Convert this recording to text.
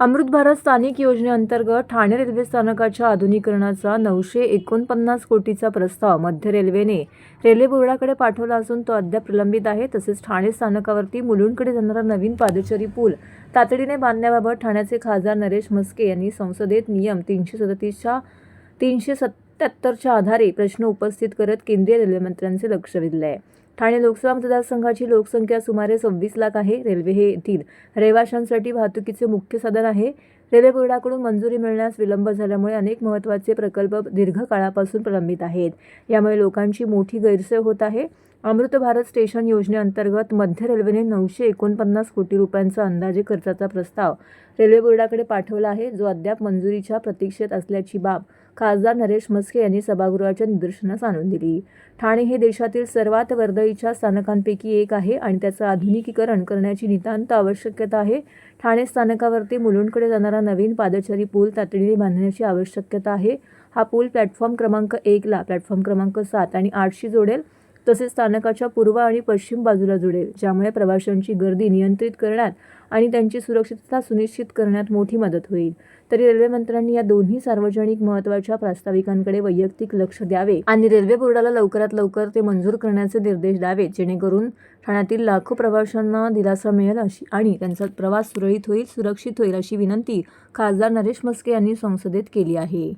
अमृत भारत स्थानिक योजनेअंतर्गत ठाणे रेल्वे स्थानकाच्या आधुनिकीकरणाचा नऊशे एकोणपन्नास कोटीचा प्रस्ताव मध्य रेल्वेने रेल्वे बोर्डाकडे पाठवला असून तो अद्याप प्रलंबित आहे. तसेच ठाणे स्थानकावरती मुलुंडकडे जाणारा नवीन पादचारी पूल तातडीने बांधण्याबाबत ठाण्याचे खासदार नरेश म्हस्के यांनी संसदेत नियम तीनशे सदतीसच्या तीनशे सत्याहत्तरच्या आधारे प्रश्न उपस्थित करत केंद्रीय रेल्वेमंत्र्यांचे लक्ष वेधले आहे ठाणे लोकसभा मतदारसंघाची लोकसंख्या सुमारे सव्वीस लाख आहे. रेल्वे हे येथील रहिवाशांसाठी वाहतुकीचे मुख्य साधन आहे. रेल्वे बोर्डाकडून मंजुरी मिळण्यास विलंब झाल्यामुळे अनेक महत्त्वाचे प्रकल्प दीर्घकाळापासून प्रलंबित आहेत. यामुळे लोकांची मोठी गैरसोय होत आहे. अमृत भारत स्टेशन योजनेअंतर्गत मध्य रेल्वेने नऊशे एकोणपन्नास कोटी रुपयांचा अंदाजे खर्चाचा प्रस्ताव रेल्वे बोर्डाकडे पाठवला आहे. जो अद्याप मंजुरीच्या प्रतीक्षेत असल्याची बाब खासदार नरेश म्हस्के यांनी सभागृहाच्या निदर्शनास आणून दिली. ठाणे हे देशातील सर्वात वर्दळीच्या स्थानकांपैकी एक आहे आणि त्याचं आधुनिकीकरण करण्याची नितांत आवश्यकता आहे. ठाणे स्थानकावरती मुलुंडकडे जाणारा नवीन पादचारी पूल तातडीने बांधण्याची आवश्यकता आहे. हा पूल प्लॅटफॉर्म क्रमांक एकला प्लॅटफॉर्म क्रमांक सात आणि आठशी जोडेल. तसेच स्थानकाच्या पूर्व आणि पश्चिम बाजूला जुळेल ज्यामुळे प्रवाशांची गर्दी नियंत्रित करण्यात आणि त्यांची सुरक्षितता सुनिश्चित करण्यात मोठी मदत होईल. तरी रेल्वे मंत्र्यांनी या दोन्ही सार्वजनिक महत्त्वाच्या प्रास्ताविकांकडे वैयक्तिक लक्ष द्यावे आणि रेल्वे बोर्डाला लवकरात लवकर ते मंजूर करण्याचे निर्देश द्यावेत जेणेकरून ठाण्यातील लाखो प्रवाशांना दिलासा मिळेल अशी आणि त्यांचा प्रवास सुरळीत होईल सुरक्षित होईल अशी विनंती खासदार नरेश म्हस्के यांनी संसदेत केली आहे.